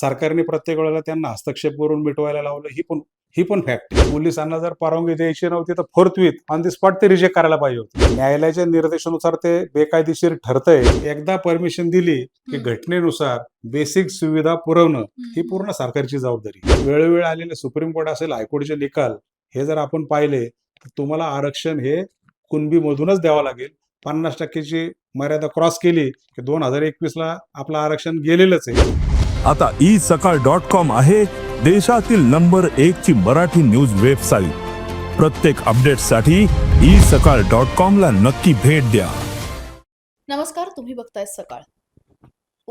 सरकारने प्रत्येक वेळेला त्यांना हस्तक्षेप करून मिटवायला लावलं. ही पण ही पण फॅक्ट पोलिसांना जर परवानगी द्यायची नव्हती तर फोर्थविथ ऑन दी स्पॉट ते रिजेक्ट करायला पाहिजे होते. न्यायालयाच्या निर्देशानुसार ते बेकायदेशीर ठरतंय. एकदा परमिशन दिली की. घटनेनुसार बेसिक सुविधा पुरवणं ही पूर्ण सरकारची जबाबदारी वेळोवेळी आलेले सुप्रीम कोर्ट असेल हायकोर्टचे निकाल हे जर आपण पाहिले तर तुम्हाला आरक्षण हे कुणबीमधूनच द्यावं लागेल. पन्नास टक्क्याची मर्यादा क्रॉस केली की दोन हजार एकवीस ला आपलं आरक्षण गेलेलंच आहे. आता ई सकाळ डॉट कॉम आहे देशातील नंबर एक ची मराठी न्यूज वेबसाईट. प्रत्येक अपडेटसाठी ई सकाळ डॉट कॉम ला नक्की भेट द्या. नमस्कार तुम्ही बघताय सकाळ.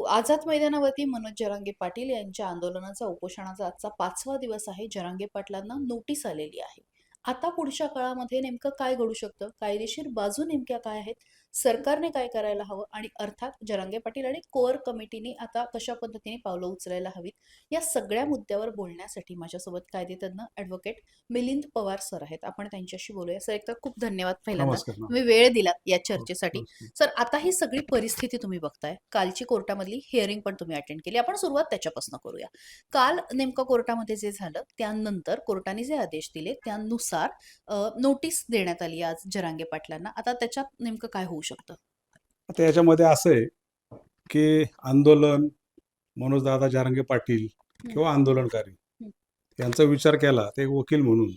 आझाद मैदानावरती मनोज जरांगे पाटील यांच्या आंदोलनाचा उपोषणाचा आजचा पाचवा दिवस आहे. जरांगे पाटलांना नोटीस आलेली आहे. आता पुढच्या काळामध्ये नेमकं काय घडू शकतं? कायदेशीर बाजू नेमक्या काय आहेत? सरकारने काय करायला हवं? आणि अर्थात जरांगे पाटील आणि कोअर कमिटीने आता कशा पद्धतीने पावलं उचलायला हवीत? या सगळ्या मुद्द्यावर बोलण्यासाठी माझ्यासोबत कायदेतज्ञ ॲडव्होकेट मिलिंद पवार सर आहेत. आपण त्यांच्याशी बोलूया. सर एकतर खूप धन्यवाद पहिल्यांदा. तुम्ही वेळ दिलात या चर्चेसाठी. सर आता ही सगळी परिस्थिती तुम्ही बघताय. कालची कोर्टामधली हिअरिंग पण तुम्ही अटेंड केली. आपण सुरुवात त्याच्यापासून करूया. काल नेमकं कोर्टामध्ये जे झालं त्यानंतर कोर्टाने जे आदेश दिले त्यानुसार नोटीस देण्यात आली आज जरांगे पाटलांना. आता त्याच्यात नेमकं काय होऊ शकतं आता याच्यामध्ये असं आहे की आंदोलन मनोज दादा जारंगे पाटील किंवा आंदोलनकारी. यांचा विचार केला ते वकील म्हणून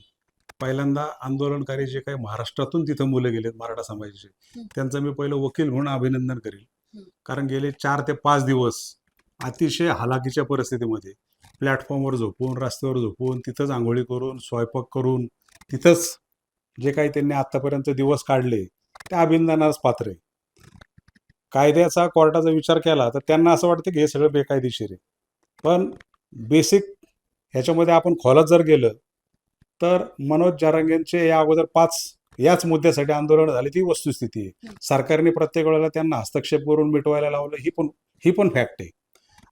पहिल्यांदा आंदोलनकारी जे काही महाराष्ट्रातून तिथं मुलं गेलेत मराठा समाजाचे. त्यांचं मी पहिलं वकील म्हणून अभिनंदन करेल. कारण गेले चार ते पाच दिवस अतिशय हालाकीच्या परिस्थितीमध्ये प्लॅटफॉर्मवर झोपून रस्त्यावर झोपून तिथंच आंघोळी करून स्वयंपाक करून तिथंच जे काही त्यांनी आतापर्यंत दिवस काढले ते अभिनंदनास पात्र आहे. कायद्याचा कोर्टाचा विचार केला तर त्यांना असं वाटतं की हे सगळं बेकायदेशीर आहे. पण बेसिक ह्याच्यामध्ये आपण खोलात जर गेलं तर मनोज जारंगेंचे या अगोदर पाच याच मुद्द्यासाठी आंदोलन झाले. ती वस्तुस्थिती आहे. सरकारने प्रत्येक वेळेला त्यांना हस्तक्षेप करून मिटवायला लावलं ही पण ही पण फॅक्ट आहे.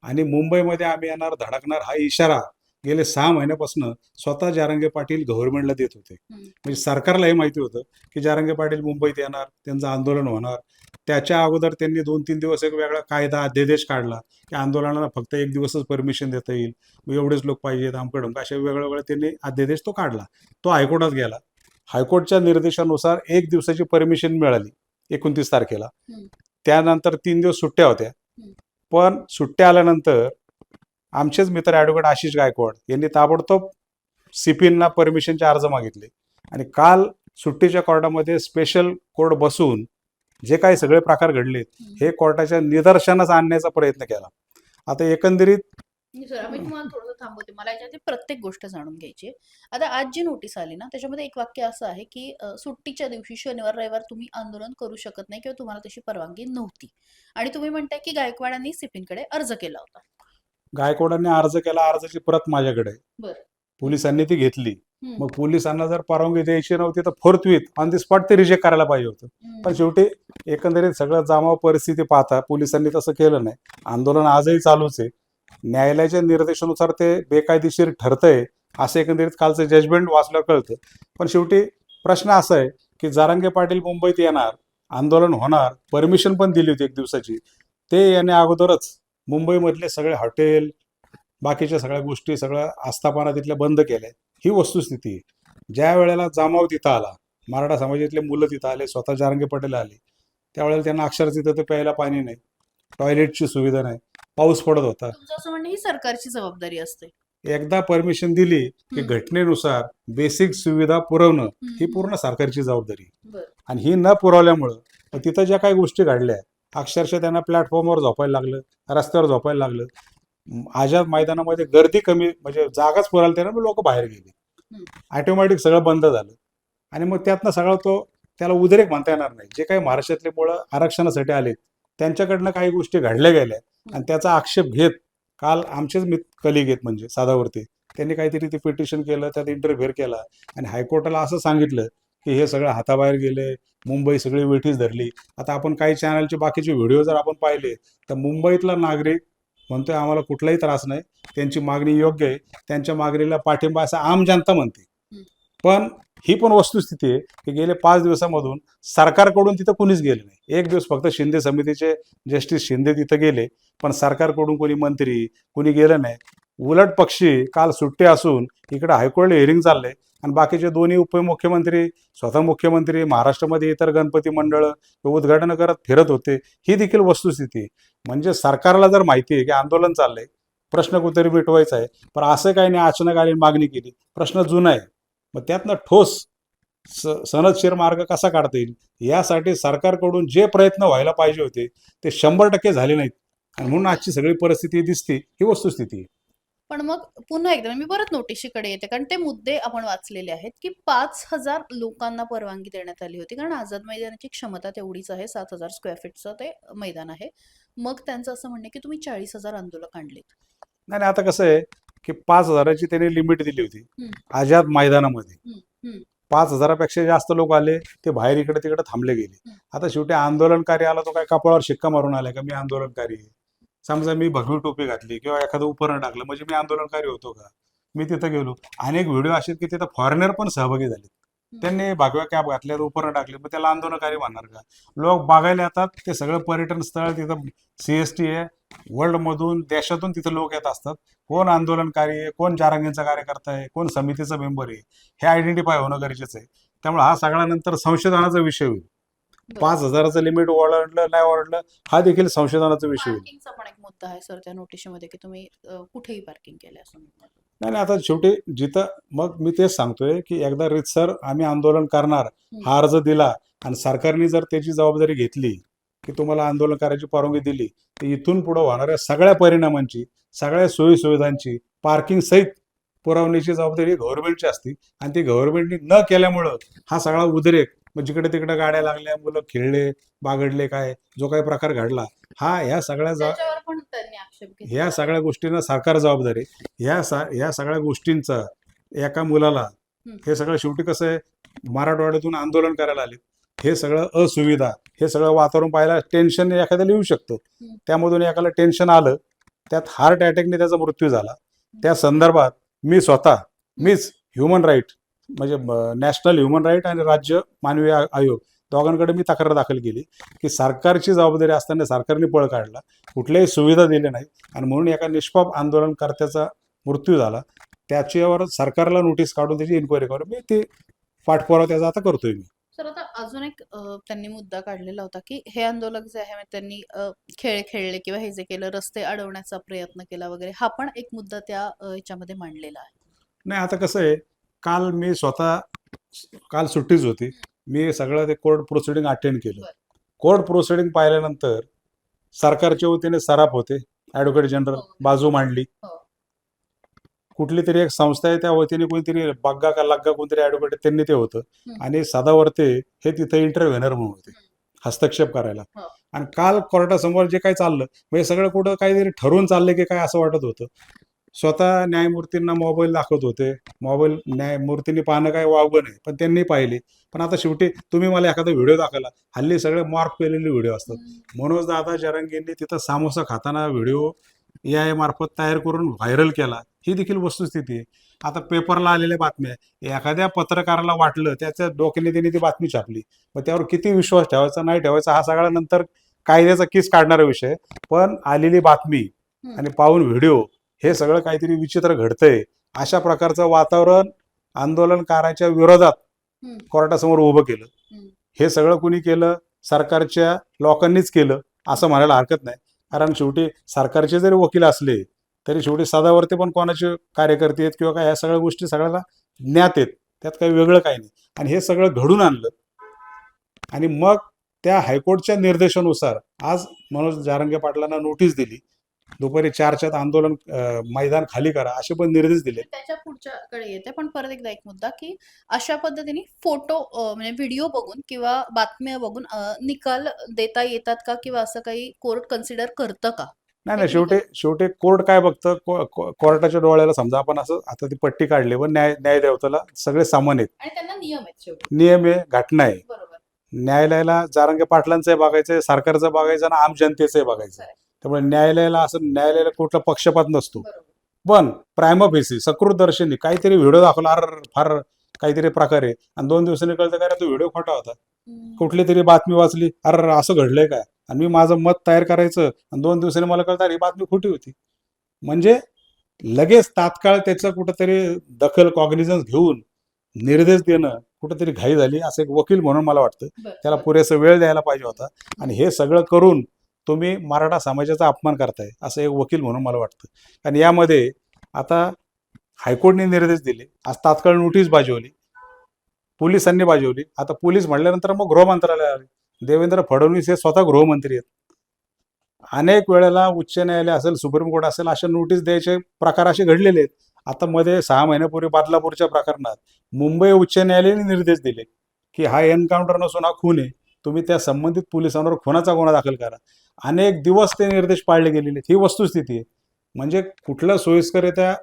आणि मुंबईमध्ये आम्ही येणार धडकणार हा इशारा गेले सहा महिन्यापासून स्वतः जारंगे पाटील गव्हर्नमेंटला देत होते. हं. म्हणजे सरकारलाही माहिती होतं की जारंगे पाटील मुंबईत येणार त्यांचं आंदोलन होणार. त्याच्या अगोदर त्यांनी दोन तीन दिवस एक वेगळा कायदा अध्यादेश काढला की आंदोलनाला फक्त एक दिवसच परमिशन देता येईल. एवढेच लोक पाहिजेत आमकडून अशा वेगळ्या वेगळ्या त्यांनी अध्यादेश तो काढला. तो हायकोर्टात गेला. हायकोर्टच्या निर्देशानुसार एक दिवसाची परमिशन मिळाली एकोणतीस तारखेला. त्यानंतर तीन दिवस सुट्ट्या होत्या. पण सुट्ट्या आल्यानंतर आमचेच मित्र ॲडव्होकेट आशिष गायकवाड यांनी ताबडतोब सीपींना परमिशनचे अर्ज मागितले. आणि काल सुट्टीच्या कोर्टामध्ये स्पेशल कोर्ट बसून जे काही सगळे प्रकार घडलेत हे कोर्टाच्या निदर्शनास आणण्याचा प्रयत्न केला. आता एकंदरीत सर आम्ही तुम्हाला थोडंसं थांबवते. मला याच्यात प्रत्येक गोष्ट जाणून घ्यायची आता आज जी नोटीस आली ना त्याच्यामध्ये एक वाक्य असं आहे की सुट्टीच्या दिवशी शनिवार रविवार तुम्ही आंदोलन करू शकत नाही किंवा तुम्हाला तशी परवानगी नव्हती. आणि तुम्ही म्हणताय की गायकवाडांनी सिपिंकडे अर्ज केला होता. गायकवाडांनी अर्ज केला अर्जाची प्रत माझ्याकडे. पोलिसांनी ती घेतली. मग पोलिसांना जर परवानगी द्यायची नव्हती तर फोर्थविथ ऑन दी स्पॉट ते रिजेक्ट करायला पाहिजे होतं. पण शेवटी एकंदरीत सगळं जमाव परिस्थिती पाहता पोलिसांनी तसं केलं नाही. आंदोलन आजही चालूच आहे. न्यायालयाच्या निर्देशानुसार ते बेकायदेशीर ठरतंय असं एकंदरीत कालचं जजमेंट वाचलं कळतं. पण शेवटी प्रश्न असा आहे की जारंगे पाटील मुंबईत येणार आंदोलन होणार परमिशन पण दिली होती एक दिवसाची. ते याने अगोदरच मुंबईमधले सगळे हॉटेल बाकीच्या सगळ्या गोष्टी सगळ्या आस्थापना तिथल्या बंद केल्या ही वस्तुस्थिती ज्या वेळेला जमाव तिथं आला मराठा समाजातले मुलं तिथं आले स्वतः जारंगे पटेल आले त्यावेळेला त्यांना अक्षर तिथं तर प्यायला पाणी नाही टॉयलेटची सुविधा नाही पाऊस पडत होता ही सरकारची जबाबदारी असते एकदा परमिशन दिली की. घटनेनुसार बेसिक सुविधा पुरवणं ही. पूर्ण सरकारची जबाबदारी. आणि ही न पुरवल्यामुळं तिथं ज्या काही गोष्टी घडल्या अक्षरशः त्यांना प्लॅटफॉर्मवर झोपायला लागलं रस्त्यावर झोपायला लागलं. म- आझाद मैदानामध्ये गर्दी कमी म्हणजे जागाच पुरायला त्यानं लोक बाहेर गेले. ऑटोमॅटिक सगळं बंद झालं. आणि मग त्यातनं सगळं तो त्याला उद्रेक म्हणता येणार नाही. जे काही महाराष्ट्रातले मुलं आरक्षणासाठी आले त्यांच्याकडनं काही गोष्टी घडल्या गेल्या आणि त्याचा आक्षेप घेत काल आमचेच मित कलिग आहेत म्हणजे साधावरती त्यांनी काहीतरी ते पिटिशन केलं त्यात इंटरफेअर केला. आणि हायकोर्टाला असं सांगितलं की हे सगळं हाताबाहेर गेले मुंबई सगळी वेठीच धरली. आता आपण काही चॅनलचे बाकीचे व्हिडिओ जर आपण पाहिले तर मुंबईतला नागरिक म्हणतोय आम्हाला कुठलाही त्रास नाही. त्यांची मागणी योग्य आहे. त्यांच्या मागणीला पाठिंबा असं आम जनता म्हणते. पण ही पण वस्तुस्थिती आहे की गेले पाच दिवसामधून सरकारकडून तिथं कुणीच गेले नाही. एक दिवस फक्त शिंदे समितीचे जस्टिस शिंदे तिथं गेले पण सरकारकडून कोणी मंत्री कोणी गेलं नाही. उलट पक्षी काल सुट्टी असून इकडे हायकोर्टला हिअरिंग चाललंय आणि बाकीचे दोन्ही उपमुख्यमंत्री स्वतः मुख्यमंत्री महाराष्ट्रामध्ये इतर गणपती मंडळ उद्घाटन करत फिरत होते ही देखील वस्तुस्थिती म्हणजे सरकारला जर माहिती आहे की आंदोलन चाललंय प्रश्न कुठेतरी मिटवायचा आहे पण असं काही नाही अचानक मागणी केली. प्रश्न जुना आहे. मग त्यातनं ठोस स सनदशीर मार्ग कसा काढता येईल? यासाठी सरकारकडून जे प्रयत्न व्हायला पाहिजे होते ते शंभर टक्के झाले नाहीत. आणि म्हणून आजची सगळी परिस्थिती दिसते ही वस्तुस्थिती आहे. पण मग पुन्हा एकदा मी परत नोटीशीकडे येते कारण ते मुद्दे आपण वाचलेले आहेत की पाच हजार लोकांना परवानगी देण्यात आली होती. कारण आझाद मैदानाची क्षमता तेवढीच आहे सात हजार स्क्वेअर फीटचं ते मैदान आहे. मग त्यांचं असं म्हणणं की तुम्ही चाळीस हजार आंदोलक आणलेत. नाही नाही, आता कसं आहे की पाच हजाराची त्यांनी लिमिट दिली होती. आझाद मैदानामध्ये. पाच हजारापेक्षा जास्त लोक आले ते बाहेर इकडे तिकडे थांबले गेले. आता शेवटी आंदोलनकारी आला तो काय कपाळावर शिक्का मारून आलाय का? मी आंदोलनकारी आहे. समजा मी भगवी टोपी घातली किंवा एखादं उपकरण टाकलं म्हणजे मी आंदोलनकारी होतो का? मी तिथं गेलो. अनेक व्हिडिओ असे आहेत की तिथं फॉरेनर पण सहभागी झाले त्यांनी भगव्या कॅप घातल्या उपकरण टाकले मग त्याला आंदोलनकारी म्हणणार का? लोक बघायला येतात ते सगळं पर्यटन स्थळ तिथं सीएसटी आहे. वर्ल्ड मधून देशातून तिथं लोक येत असतात. कोण आंदोलनकारी आहे? कोण जारांगींचा कार्यकर्ता आहे? कोण समितीचा मेंबर आहे? हे आयडेंटिफाय होणं गरजेचं आहे. त्यामुळे हा सगळा नंतर संशोधनाचा विषय होईल. पाच हजाराचं लिमिट ओलांडलं नाही ओलांडलं हा देखील संशोधनाचा विषय होईल. पार्किंगचा पण एक मुद्दा आहे सर त्या नोटिशीमध्ये की तुम्ही अ, कुठेही पार्किंग केलं. नाही नाही आता शेवटी जिथं मग मी तेच सांगतोय की एकदा रितसर आम्ही आंदोलन करणार हा अर्ज दिला आणि सरकारने जर त्याची जबाबदारी घेतली की तुम्हाला आंदोलन करायची परवानगी दिली तर इथून पुढे होणाऱ्या सगळ्या परिणामांची सगळ्या सोयी सुविधांची पार्किंग सहित पुरवण्याची जबाबदारी गव्हर्नमेंटची असते. आणि ती गव्हर्नमेंटने न केल्यामुळं हा सगळा उद्रेक मग जिकडे तिकडे गाड्या लागल्या मुलं खेळले बागडले काय जो काही प्रकार घडला हा ह्या सगळ्या जा ह्या सगळ्या गोष्टींना सरकार जबाबदार. ह्या सा ह्या सगळ्या गोष्टींचा एका मुलाला. हे सगळं शेवटी कसं आहे मराठवाड्यातून आंदोलन करायला आले. हे सगळं असुविधा हे सगळं वातावरण पाहायला टेन्शन एखाद्याला येऊ शकतं. त्यामधून एखाद्याला टेन्शन आलं त्यात हार्ट अटॅकने त्याचा मृत्यू झाला. त्या संदर्भात मी स्वतः मीच ह्युमन राईट म्हणजे नॅशनल ह्युमन राईट आणि राज्य मानवी आयोग दोघांकडे मी तक्रार दाखल केली की सरकारची जबाबदारी असताना सरकारने पळ काढला कुठल्याही सुविधा दिल्या नाही आणि म्हणून एका निष्पाप आंदोलनकर्त्याचा मृत्यू झाला. त्याच्यावर सरकारला नोटीस काढून त्याची इन्क्वायरी करू मी ते पाठपुरावा त्याचा आता करतोय मी. सर आता अजून एक त्यांनी मुद्दा काढलेला होता की हे आंदोलक जे आहे त्यांनी खेळ खेळले किंवा हे जे केलं रस्ते अडवण्याचा प्रयत्न केला वगैरे हा पण एक मुद्दा त्या याच्यामध्ये मांडलेला आहे. नाही आता कसं आहे काल मी स्वतः काल सुट्टीच होती मी सगळं ते कोर्ट प्रोसिडिंग अटेंड केलं. कोर्ट प्रोसिडिंग पाहिल्यानंतर सरकारच्या वतीने सराफ होते ॲडव्होकेट जनरल. बाजू मांडली हो. कुठली तरी एक संस्था आहे त्या वतीने कोणीतरी बग्गा का लग्गा कोणतरी ॲडव्होकेट त्यांनी ते होतं. आणि सदावर्ते हे तिथं इंटरव्हेनर म्हणून होते. हस्तक्षेप करायला हो. आणि काल कोर्टासमोर जे काही चाललं म्हणजे सगळं कुठं काहीतरी ठरवून चाललंय की काय असं वाटत होतं स्वतः न्यायमूर्तींना मोबाईल दाखवत होते. मोबाईल न्यायमूर्तींनी पाहणं काय वावगं नाही पण त्यांनी पाहिले. पण आता शेवटी तुम्ही मला एखादा व्हिडिओ दाखवला. हल्ली सगळे मार्क केलेले व्हिडिओ असतात. मनोज दादा जरांगेंनी तिथं सामोसा खाताना व्हिडिओ ए आय मार्फत तयार करून व्हायरल केला. ही देखील वस्तुस्थिती आहे. आता पेपरला आलेल्या बातम्या एखाद्या पत्रकाराला वाटलं त्याच्या डोक्याने त्यांनी ती बातमी छापली. मग त्यावर किती विश्वास ठेवायचा नाही ठेवायचा हा सगळा नंतर कायद्याचा किस काढणारा विषय. पण आलेली बातमी. आणि पाहून व्हिडिओ हे सगळं काहीतरी विचित्र घडतंय. अशा प्रकारचं वातावरण आंदोलनकाराच्या विरोधात. कोर्टासमोर उभं केलं. हे सगळं कुणी केलं? सरकारच्या लोकांनीच केलं असं म्हणायला हरकत नाही. कारण शेवटी सरकारचे जरी वकील असले तरी शेवटी सदावरती पण कोणाचे कार्यकर्ते आहेत किंवा काय ह्या सगळ्या गोष्टी सगळ्याला ज्ञात आहेत. त्यात काही वेगळं काही नाही. आणि हे सगळं घडून आणलं. आणि मग त्या हायकोर्टच्या निर्देशानुसार आज मनोज जारंगे पाटलांना नोटीस दिली दुपारी चारच्यात आंदोलन मैदान खाली करा असे पण निर्देश दिले. त्याच्या पुढच्याकडे येते. पण परत एकदा एक मुद्दा की अशा पद्धतीने फोटो म्हणजे व्हिडिओ बघून किंवा बातम्या बघून निकाल देता येतात का किंवा असं काही कोर्ट कन्सिडर करतं का? नाही नाही शेवटी शेवटी कोर्ट काय बघतं? कोर्टाच्या डोळ्याला समजा आपण असं आता ती पट्टी काढली पण न्याय न्याय देवताला सगळे सामान आहेत. नियम आहेत नियम आहे घटना आहे. न्यायालयाला जारंगे पाटलांचंही बघायचंय सरकारचं बघायचं आणि आम जनतेचंही बघायचं खरंय. त्यामुळे न्यायालयाला असं न्यायालयाला कुठला पक्षपात नसतो. पण प्रायमफेसी सकृत दर्शनी काहीतरी व्हिडिओ दाखवला अर फार काहीतरी प्रकार आहे. आणि दोन दिवसांनी कळतं का रे तो व्हिडिओ खोटा होता. कुठली तरी बातमी वाचली अरे असं घडलंय काय? आणि मी माझं मत तयार करायचं आणि दोन दिवसांनी मला कळतं अरे ही बातमी खोटी होती. म्हणजे लगेच तात्काळ त्याचं कुठंतरी दखल कॉग्निझन्स घेऊन निर्देश देणं कुठंतरी घाई झाली असं एक वकील म्हणून मला वाटतं. त्याला. पुरेसा वेळ द्यायला पाहिजे होता. आणि हे सगळं करून तुम्ही मराठा समाजाचा अपमान करताय असं एक वकील म्हणून मला वाटतं. कारण यामध्ये आता हायकोर्टने निर्देश दिले आज तात्काळ नोटीस बाजवली पोलिसांनी बाजवली. आता पोलीस म्हणल्यानंतर मग गृह मंत्रालय आले. देवेंद्र फडणवीस हे स्वतः गृहमंत्री आहेत. अनेक वेळेला उच्च न्यायालय असेल सुप्रीम कोर्ट असेल अशा नोटीस द्यायचे प्रकार असे घडलेले आहेत. आता मध्ये सहा महिन्यापूर्वी बादलापूरच्या प्रकरणात मुंबई उच्च न्यायालयाने निर्देश दिले की हा एन्काउंटर नसून हा खून आहे. तुम्ही त्या संबंधित पोलिसांवर खुनाचा गुन्हा दाखल करा. अनेक दिवस ते निर्देश पाळले गेलेले आहेत. ही वस्तुस्थिती आहे. म्हणजे कुठलं सोयीस्करित्या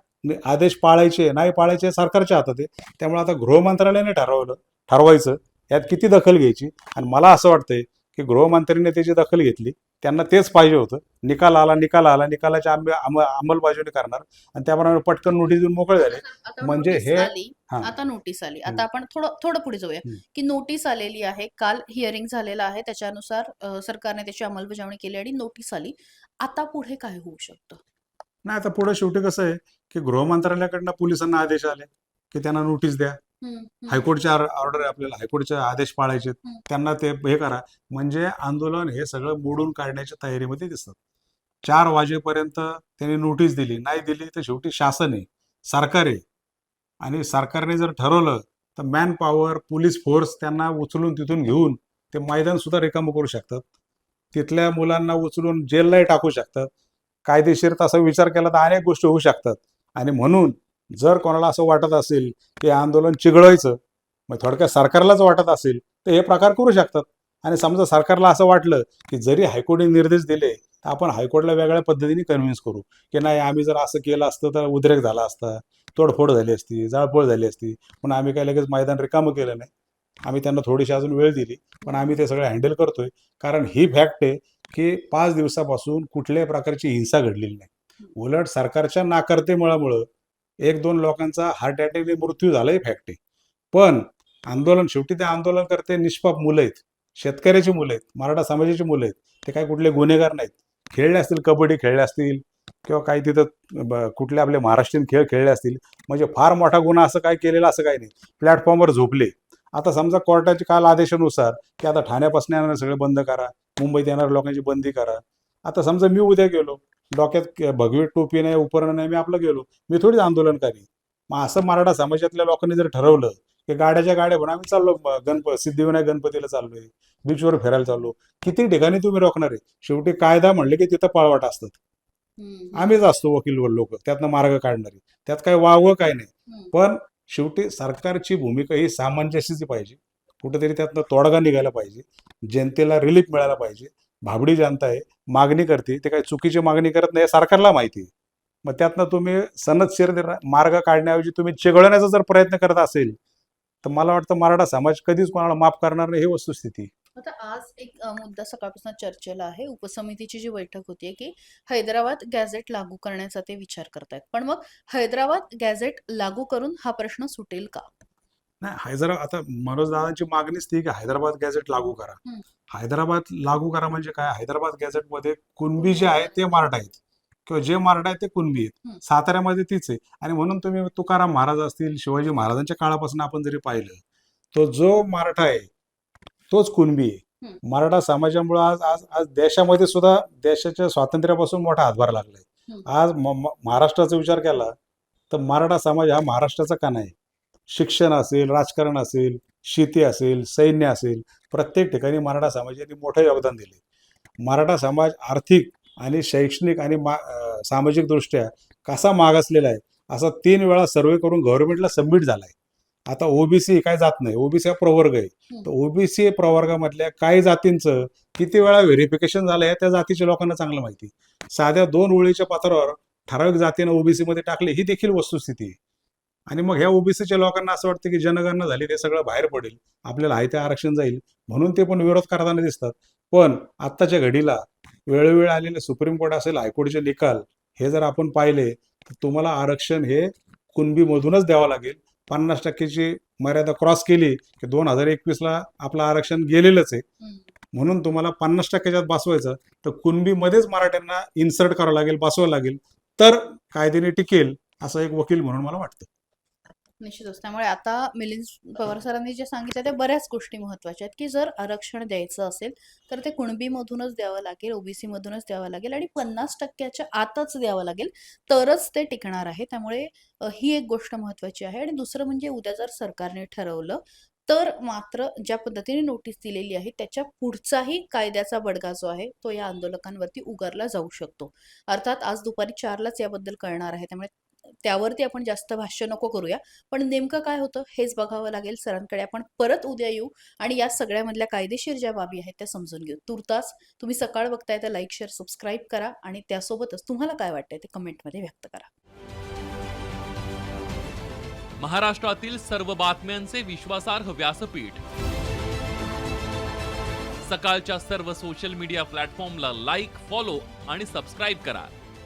आदेश पाळायचे नाही पाळायचे सरकारच्या हातात आहे. त्यामुळे आता गृह मंत्रालयाने ठरवलं ठरवायचं यात किती दखल घ्यायची? आणि मला असं वाटतंय की गृहमंत्र्यांनी त्याची दखल घेतली त्यांना तेच पाहिजे होतं. निकाल आला निकाल आला निकालाची अंम- अंम- अंमलबजावणी करणार. आणि त्याप्रमाणे पटकन नोटीस देऊन मोकळे झाले. म्हणजे हा. आता नोटीस आली. आता आपण थोडं थोडं पुढे जाऊया. की नोटीस आलेली आहे काल हिअरिंग झालेलं आहे त्याच्यानुसार सरकारने त्याची अंमलबजावणी केली आणि नोटीस आली. आता पुढे काय होऊ शकतं? नाही आता पुढे शेवटी कसं आहे की गृह मंत्रालयाकडनं पोलिसांना आदेश आले की त्यांना नोटीस द्या. हम्म, हम्म. हायकोर्टचे ऑर्डर आहे आपल्याला हायकोर्टचे आदेश पाळायचे. त्यांना ते हे करा. म्हणजे आंदोलन हे सगळं मोडून काढण्याच्या तयारीमध्ये दिसतात चार वाजेपर्यंत त्यांनी नोटीस दिली. नाही दिली तर शेवटी शासन आहे. सरकार आहे. आणि सरकारने जर ठरवलं तर मॅन पॉवर पोलीस फोर्स त्यांना उचलून तिथून घेऊन ते मैदान सुद्धा रिकामं करू शकतात. तिथल्या मुलांना उचलून जेललाही टाकू शकतात. कायदेशीर तसा विचार केला तर अनेक गोष्टी होऊ शकतात. आणि म्हणून जर कोणाला असं वाटत असेल की आंदोलन चिघळायचं मग थोडक्यात सरकारलाच वाटत असेल तर हे प्रकार करू शकतात. आणि समजा सरकारला असं वाटलं की जरी हायकोर्टने निर्देश दिले तर आपण हायकोर्टला वेगळ्या पद्धतीने कन्व्हिन्स करू की नाही आम्ही जर असं केलं असतं तर उद्रेक झाला असता. तोडफोड झाली असती जाळपोळ झाली असती. पण आम्ही काय लगेच मैदान रिकामं केलं नाही. आम्ही त्यांना थोडीशी अजून वेळ दिली. पण आम्ही ते सगळं हँडल करतोय. कारण ही फॅक्ट आहे की पाच दिवसापासून कुठल्याही प्रकारची हिंसा घडलेली नाही. उलट सरकारच्या नाकर्तेमुळामुळं एक दोन लोकांचा हार्ट अटॅकने मृत्यू झाला आहे फॅक्ट आहे. पण आंदोलन शेवटी ते आंदोलन करते निष्पाप मुलं आहेत. शेतकऱ्याची मुलं आहेत. मराठा समाजाची मुलं आहेत. ते काय कुठले गुन्हेगार नाहीत. खेळले असतील कबड्डी खेळले असतील किंवा काही तिथं कुठले आपले महाराष्ट्रीयन खेळ खेळले असतील म्हणजे फार मोठा गुन्हा असं काय केलेला असं काही नाही. प्लॅटफॉर्मवर झोपले. आता समजा कोर्टाच्या काल आदेशानुसार की आता ठाण्यापासून येणारे सगळे बंद करा मुंबईत येणाऱ्या लोकांची बंदी करा. आता समजा मी उद्या गेलो डोक्यात भगवी टोपी नाही उपरणं नाही मी आपलं गेलो मी थोडीच आंदोलन करी मग असं मराठा समाजातल्या लोकांनी जर ठरवलं की गाड्याच्या गाड्या म्हणा आम्ही चाललो गणप सिद्धिविनायक गणपतीला चाललोय बीचवर फिरायला चाललो किती ठिकाणी तुम्ही रोखणार आहे? शेवटी कायदा म्हणले की तिथं पळवाट असतात. आम्हीच असतो वकील लोक. त्यातनं मार्ग काढणारी. त्यात काय वावं काय नाही. पण शेवटी सरकारची भूमिका ही सामंजस्याची पाहिजे. कुठेतरी त्यातनं तोडगा निघायला पाहिजे. जनतेला रिलीफ मिळायला पाहिजे. भाबडी जनता आहे. मागणी करते. ते काही चुकीची मागणी करत नाही हे सरकारला माहिती आहे. मग त्यातनं तुम्ही सनदशीर मार्ग काढण्याऐवजी तुम्ही चिघळण्याचा जर प्रयत्न करत असेल तर मला वाटतं मराठा समाज कधीच कोणाला माफ करणार नाही. ही वस्तुस्थिती. आता आज एक मुद्दा सकाळपासून चर्चेला आहे. उपसमितीची जी बैठक होती की हैदराबाद गॅझेट लागू करण्याचा ते विचार करतायत. पण मग हैदराबाद गॅझेट लागू करून हा प्रश्न सुटेल का? नाही हैदराबाद आता मनोज दादांची मागणीच ती की हैदराबाद गॅझेट लागू करा. हैदराबाद लागू करा म्हणजे काय? हैदराबाद गॅझेटमध्ये कुणबी जे आहे ते मराठा आहेत. किंवा जे मराठा आहेत ते कुणबी. आहेत. साताऱ्यामध्ये तीच आहे. आणि म्हणून तुम्ही तुकाराम महाराज असतील शिवाजी महाराजांच्या काळापासून आपण जरी पाहिलं तो जो मराठा आहे तोच कुणबी आहे. मराठा समाजामुळे आज आज आज देशामध्ये सुद्धा देशाच्या स्वातंत्र्यापासून मोठा हातभार लागलाय. आज महाराष्ट्राचा विचार केला तर मराठा समाज हा महाराष्ट्राचा का नाही? शिक्षण असेल राजकारण असेल शेती असेल सैन्य असेल प्रत्येक ठिकाणी मराठा समाजाने मोठं योगदान दिले मराठा समाज आर्थिक आणि शैक्षणिक आणि मा सामाजिकदृष्ट्या कसा मागासलेला आहे असा तीन वेळा सर्वे करून गव्हर्नमेंटला सबमिट झालाय. आता ओबीसी काय जात नाही. ओबीसी हा प्रवर्ग आहे. तर ओबीसी प्रवर्गामधल्या काही जातींचं किती वेळा व्हेरिफिकेशन झालं आहे त्या जातीच्या लोकांना चांगलं माहिती साध्या दोन ओळीच्या पात्रावर ठराविक जातीनं ओबीसी मध्ये टाकले ही देखील वस्तुस्थिती आहे. आणि मग ह्या ओबीसीच्या लोकांना असं वाटतं की जनगणना झाली ते सगळं बाहेर पडेल आपल्याला आहे ते आरक्षण जाईल म्हणून ते पण विरोध करताना दिसतात. पण आत्ताच्या घडीला वेळोवेळी आलेले सुप्रीम कोर्ट असेल हायकोर्टचे निकाल हे जर आपण पाहिले तर तुम्हाला आरक्षण हे कुणबीमधूनच द्यावं लागेल. पन्नास टक्केची मर्यादा क्रॉस केली की दोन हजार एकवीसला आपलं आरक्षण गेलेलंच आहे. म्हणून तुम्हाला पन्नास टक्क्याच्यात बसवायचं. तर कुणबीमध्येच मराठ्यांना इन्सर्ट करावं लागेल बसवावं लागेल. तर कायद्याने टिकेल असं एक वकील म्हणून मला वाटतं. निश्चितच त्यामुळे आता मिलिंद पवार सरांनी जे सांगितलं त्या बऱ्याच गोष्टी महत्त्वाच्या आहेत की जर आरक्षण द्यायचं असेल तर ते कुणबीमधूनच द्यावं लागेल ओबीसी मधूनच द्यावं लागेल आणि पन्नास टक्क्याच्या आतच द्यावं लागेल तरच ते टिकणार आहे. त्यामुळे ही एक गोष्ट महत्वाची आहे. आणि दुसरं म्हणजे उद्या जर सरकारने ठरवलं तर मात्र ज्या पद्धतीने नोटीस दिलेली आहे त्याच्या पुढचाही कायद्याचा बडगा जो आहे तो या आंदोलकांवरती उगारला जाऊ शकतो. अर्थात आज दुपारी चारलाच याबद्दल कळणार आहे. त्यामुळे त्यावरती आपण जास्त भाष्य नको करूया. पण नेमकं काय होतं हेच बघावं लागेल सरांकडे. आपण परत उद्या येऊ आणि या सगळ्यामधल्या कायदेशीर ज्या बाबी आहेत त्या समजून घेऊ. तुर्तास तुम्ही सकाळ बघताय तर लाईक शेअर सबस्क्राईब करा आणि त्यासोबतच तुम्हाला काय वाटतंय ते कमेंटमध्ये व्यक्त करा. महाराष्ट्रातील सर्व बातम्यांचे विश्वासार्ह व्यासपीठ. सकाळच्या सर्व सोशल मीडिया प्लॅटफॉर्मला लाईक फॉलो आणि सबस्क्राईब करा.